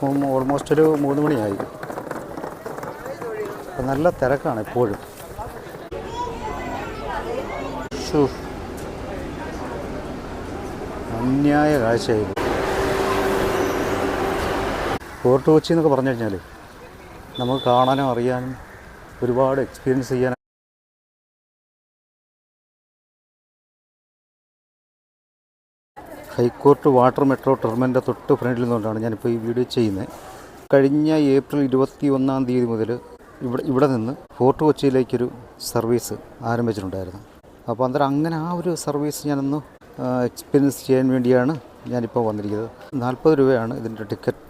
ഇപ്പം ഓൾമോസ്റ്റ് ഒരു മൂന്ന് മണിയായി. അപ്പം നല്ല തിരക്കാണ് എപ്പോഴും. അന്യായ കാഴ്ചയായിരുന്നു. ഫോർട്ട് കൊച്ചി എന്നൊക്കെ പറഞ്ഞു കഴിഞ്ഞാൽ നമുക്ക് കാണാനും അറിയാനും ഒരുപാട് എക്സ്പീരിയൻസ് ചെയ്യാനും ഹൈക്കോർട്ട് വാട്ടർ മെട്രോ ടെർമിനലിന്റെ തൊട്ട് ഫ്രണ്ടിൽ നിന്നുകൊണ്ടാണ് ഞാനിപ്പോൾ ഈ വീഡിയോ ചെയ്യുന്നത്. കഴിഞ്ഞ ഏപ്രിൽ ഇരുപത്തി ഒന്നാം തീയതി മുതൽ ഇവിടെ ഇവിടെ നിന്ന് ഫോർട്ട് കൊച്ചിയിലേക്കൊരു സർവീസ് ആരംഭിച്ചിട്ടുണ്ടായിരുന്നു. അപ്പോൾ അന്നേരം അങ്ങനെ ആ ഒരു സർവീസ് ഞാനൊന്ന് എക്സ്പീരിയൻസ് ചെയ്യാൻ വേണ്ടിയാണ് ഞാനിപ്പോൾ വന്നിരിക്കുന്നത്. നാൽപ്പത് രൂപയാണ് ഇതിന്റെ ticket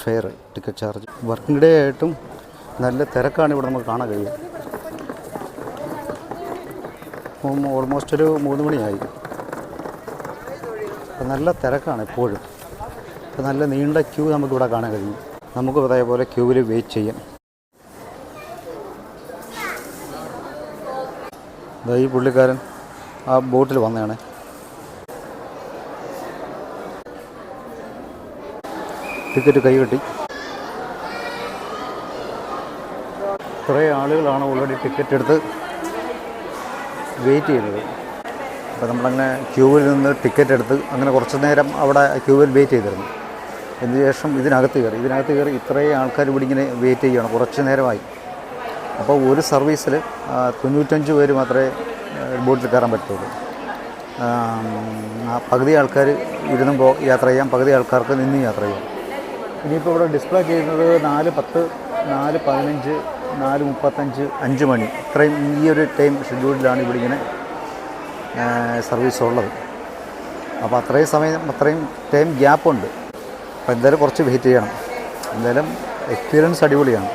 fare ticket charge. Working day ആയിട്ടും നല്ല തിരക്കാണ് ഇവിടെ നമുക്ക് കാണാൻ കഴിയുക. ഓൾമോസ്റ്റ് ഒരു മൂന്ന് മണിയായി. അപ്പം നല്ല തിരക്കാണ് എപ്പോഴും അപ്പം നല്ല നീണ്ട ക്യൂ നമുക്കിവിടെ കാണാൻ കഴിയും. നമുക്ക് അതേപോലെ ക്യൂവിൽ വെയിറ്റ് ചെയ്യാം. ഈ പുള്ളിക്കാരൻ ആ ബോട്ടിൽ വന്നതാണ്. ടിക്കറ്റ് കൈ കെട്ടി. കുറേ ആളുകളാണ് ഓൾറെഡി ടിക്കറ്റ് എടുത്ത് വെയിറ്റ് ചെയ്യുന്നത്. അപ്പോൾ നമ്മളങ്ങനെ ക്യൂവിൽ നിന്ന് ടിക്കറ്റ് എടുത്ത് അങ്ങനെ കുറച്ച് നേരം അവിടെ ക്യൂവിൽ വെയിറ്റ് ചെയ്തിരുന്നു. അതിനുശേഷം ഇതിനകത്ത് കയറി. ഇതിനകത്ത് കയറി ഇത്രയും ആൾക്കാർ ഇവിടെ ഇങ്ങനെ വെയിറ്റ് ചെയ്യണം കുറച്ച് നേരമായി. അപ്പോൾ ഒരു സർവീസിൽ തൊണ്ണൂറ്റഞ്ച് പേര് മാത്രമേ ബോട്ടിൽ കയറാൻ പറ്റുള്ളൂ പകുതി ആൾക്കാർ ഇരുന്നും പോ യാത്ര ചെയ്യാം. പകുതി ആൾക്കാർക്ക് നിന്നും യാത്ര ചെയ്യാം. ഇനിയിപ്പോൾ ഇവിടെ ഡിസ്പ്ലേ ചെയ്യുന്നത് നാല് പത്ത് നാല് പതിനഞ്ച് നാല് മുപ്പത്തഞ്ച് അഞ്ച് മണി. ഇത്രയും ഈ ഒരു ടൈം ഷെഡ്യൂളിലാണ് ഇവിടെ ഇങ്ങനെ സർവീസ് ഉള്ളത്. അപ്പോൾ അത്രയും സമയം അത്രയും ടൈം ഗ്യാപ്പുണ്ട് അപ്പോൾ എന്തായാലും കുറച്ച് വെയിറ്റ് ചെയ്യണം. എന്തായാലും എക്സ്പീരിയൻസ് അടിപൊളിയാണ്.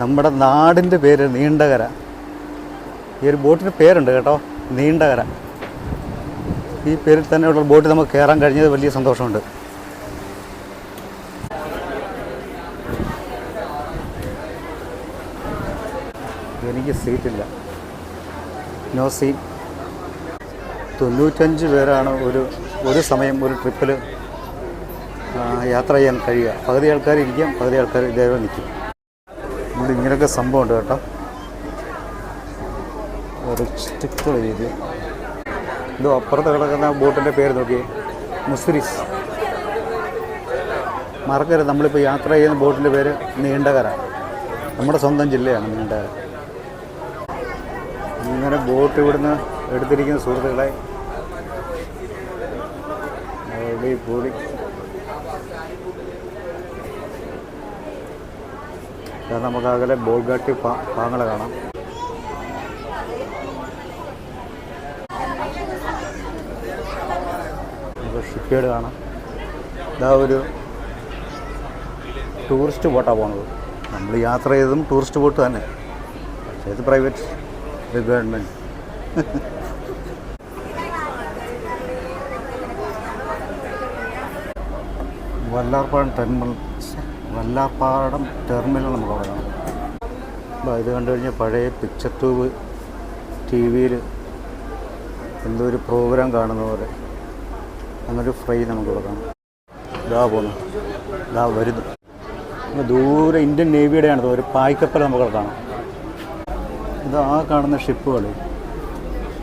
നമ്മുടെ നാടിന്റെ പേര് നീണ്ടകര. ഈ ഒരു ബോട്ടിന് പേരുണ്ട് കേട്ടോ നീണ്ടകര. ഈ പേരിൽ തന്നെയുള്ള ബോട്ടിൽ നമുക്ക് കയറാൻ കഴിഞ്ഞത് വലിയ സന്തോഷമുണ്ട്. എനിക്ക് സീറ്റില്ല നോ സീറ്റ് തൊണ്ണൂറ്റഞ്ച് പേരാണ് ഒരു ഒരു സമയം ഒരു ട്രിപ്പിൽ യാത്ര ചെയ്യാൻ കഴിയുക. പകുതി ആൾക്കാർ ഇരിക്കാം പകുതി ആൾക്കാർ ഇതേപോലെ നിൽക്കും. ഇവിടെ ഇങ്ങനെയൊക്കെ സംഭവമുണ്ട് കേട്ടോ. ഒരു സ്റ്റിക്ക് രീതി ഇതോ അപ്പുറത്ത് കിടക്കുന്ന ബോട്ടിന്റെ പേര് നോക്കി മുസ്രിസ് മറക്കരുത് നമ്മളിപ്പോൾ യാത്ര ചെയ്യുന്ന ബോട്ടിന്റെ പേര് നീണ്ടകര. നമ്മുടെ സ്വന്തം ജില്ലയാണ് നീണ്ടകര. ഇങ്ങനെ ബോട്ട് ഇവിടുന്ന് എടുത്തിരിക്കുന്ന സുഹൃത്തുക്കളെ. കാരണം നമുക്ക് അകലെ ബോൾഗാട്ടി പാങ്ങളെ കാണാം. ഷിപ്പേഡ് കാണാം. ഇതാ ഒരു ടൂറിസ്റ്റ് ബോട്ടാണ് പോണത്. നമ്മൾ യാത്ര ചെയ്തതും ടൂറിസ്റ്റ് ബോട്ട് തന്നെ. പക്ഷേ ഇത് പ്രൈവറ്റ് ഇത് government. Vallarpadam terminal Vallarpadam terminal നമുക്ക് കാണാം അപ്പോൾ ഇത് കണ്ടു കഴിഞ്ഞാൽ പഴയ പിക്ചർ ട്യൂബ് ടി വിയിൽ എന്തോ ഒരു പ്രോഗ്രാം കാണുന്ന പോലെ. അങ്ങനൊരു ഫ്രൈ നമുക്ക് കൊടുക്കാം ഇതാ പോന്നു. ഇതാ വരുന്നു. ദൂരെ ഇന്ത്യൻ നേവിയുടെയാണ് ഒരു പായ്ക്കപ്പൽ നമുക്ക് കാണാം. ഇത് ആ കാണുന്ന ഷിപ്പുകൾ.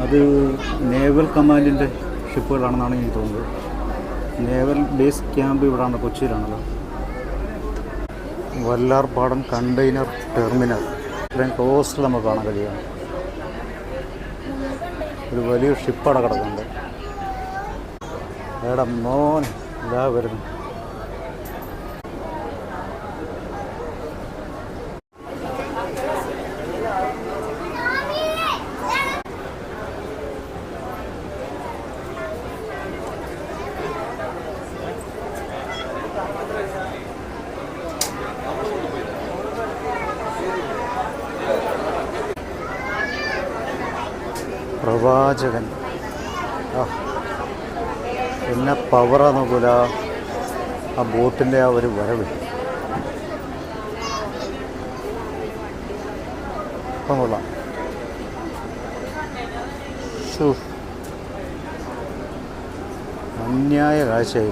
അത് നേവൽ കമാൻഡിന്റെ ഷിപ്പുകളാണെന്നാണ് എനിക്ക് തോന്നുന്നത്. നേവൽ ബേസ് ക്യാമ്പ് ഇവിടെയാണ് കൊച്ചിയിലാണല്ലോ. Vallarpadam container terminal. ഇത്രയും ക്ലോസിൽ നമുക്ക് കാണാൻ കഴിയുക ഒരു വലിയ ഷിപ്പ് കിടക്കുന്നുണ്ട്. എടാ മോൻ ഇതാ വരുന്നു. പ്രവാചകൻ. എന്നെ പവറ നോക്കൂല ആ ബോട്ടിന്റെ ആ ഒരു വരവ്. ഇപ്പം കൊള്ളാം. അന്യായ കാഴ്ചയായി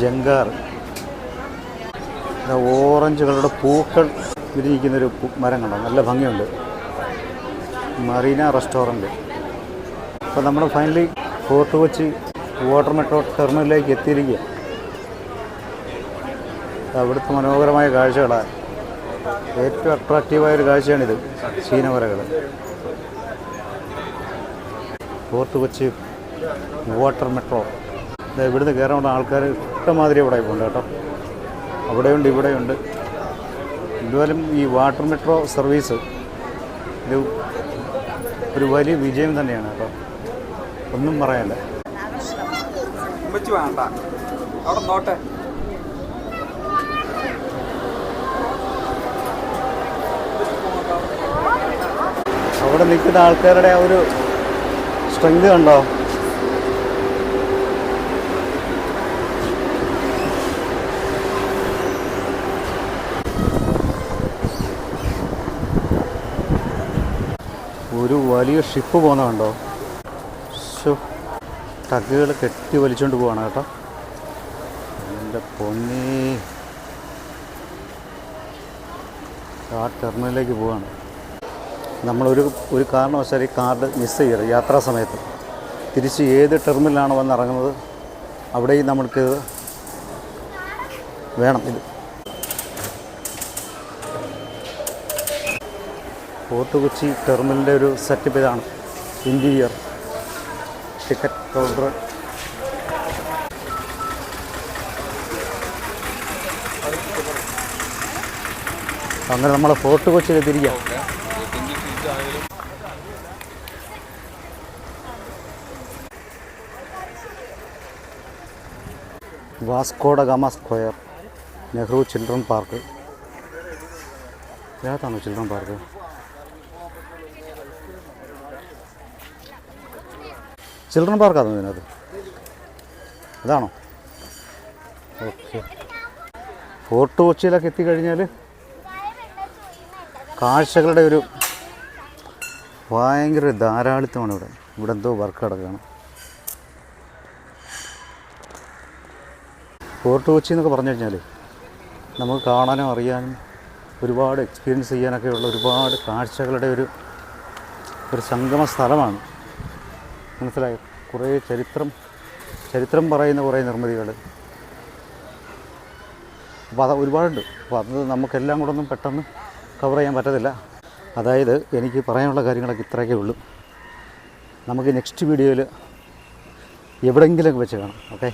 ജങ്കാർ. ഓറഞ്ച് കളറുടെ പൂക്കൾ വിരിഞ്ഞിരിക്കുന്നൊരു മരം കണ്ടോ? നല്ല ഭംഗിയുണ്ട്. Marina restaurant. അപ്പോൾ നമ്മൾ finally Fort Kochi water metro ടെർമിനലിലേക്ക് എത്തിയിരിക്കുക. അവിടുത്തെ മനോഹരമായ കാഴ്ചകളാണ്. ഏറ്റവും അട്രാക്റ്റീവായ ഒരു കാഴ്ചയാണിത് ചീനവരകൾ ഫോർട്ട് കൊച്ചി വാട്ടർ മെട്രോ. ഇവിടുന്ന് കയറാനുള്ള ആൾക്കാർ ഇഷ്ടമാതിരി ഇവിടെ പോകുന്നുണ്ട് കേട്ടോ. അവിടെയുണ്ട് ഇവിടെയുണ്ട്. എന്തായാലും ഈ വാട്ടർ മെട്രോ സർവീസ് ഇത് ഒരു വലിയ വിജയം തന്നെയാണ് അപ്പോൾ ഒന്നും പറയാനില്ല വേണ്ട. അവിടെ നോട്ടെ അവിടെ നിൽക്കുന്ന ആൾക്കാരുടെ ആ ഒരു സ്ട്രെങ്ത് കണ്ടോ? ഒരു വലിയ ഷിപ്പ് പോകുന്ന കണ്ടോ? ശോ ടക്കുകൾ കെട്ടി വലിച്ചുകൊണ്ട് പോവാണ് കേട്ടോ. എന്റെ പൊന്നി. ആ ടെർമിനലിലേക്ക് പോവാണ്. നമ്മളൊരു ഒരു കാരണവശാൽ ഈ കാർഡ് മിസ് ചെയ്യരുത് യാത്രാ സമയത്ത്. തിരിച്ച് ഏത് ടെർമിനലാണ് വന്നിറങ്ങുന്നത് അവിടെയും നമ്മൾക്ക് വേണം. ഇത് ഫോർട്ട് കൊച്ചി ടെർമിനലിന്റെ ഒരു സെറ്റപ്പ് ഇതാണ്. ഇന്റീരിയർ ടിക്കറ്റ് കൗണ്ടർ അങ്ങനെ നമ്മളെ ഫോർട്ട് കൊച്ചിയിൽ തിരിക്കാം Vasco da Gama square Nehru children park. ഇതിനകത്താണോ children park? Children പാർക്കാണോ ഇതിനകത്ത്. അതാണോ? ഓക്കെ. ഫോർട്ട് കൊച്ചിയിലൊക്കെ എത്തിക്കഴിഞ്ഞാൽ കാഴ്ചകളുടെ ഒരു ഭയങ്കര ധാരാളിത്തമാണ് ഇവിടെ. ഇവിടെ എന്തോ വർക്ക് കിടക്കുകയാണ് ഫോർട്ട് കൊച്ചി എന്നൊക്കെ പറഞ്ഞു കഴിഞ്ഞാൽ നമുക്ക് കാണാനും അറിയാനും ഒരുപാട് എക്സ്പീരിയൻസ് ചെയ്യാനൊക്കെ ഉള്ള ഒരുപാട് കാഴ്ചകളുടെ ഒരു ഒരു സംഗമ സ്ഥലമാണ്. മനസ്സിലായോ? കുറേ ചരിത്രം ചരിത്രം പറയുന്ന കുറേ നിർമ്മിതികൾ. അപ്പോൾ അത് ഒരുപാടുണ്ട്. അപ്പോൾ അത് നമുക്കെല്ലാം കൂടെ ഒന്നും പെട്ടെന്ന് കവർ ചെയ്യാൻ പറ്റത്തില്ല. അതായത് എനിക്ക് പറയാനുള്ള കാര്യങ്ങളൊക്കെ ഇത്രയൊക്കെ ഉള്ളൂ. നമുക്ക് നെക്സ്റ്റ് വീഡിയോയിൽ എവിടെയെങ്കിലുമൊക്കെ വെച്ച് കാണാം. ഓക്കെ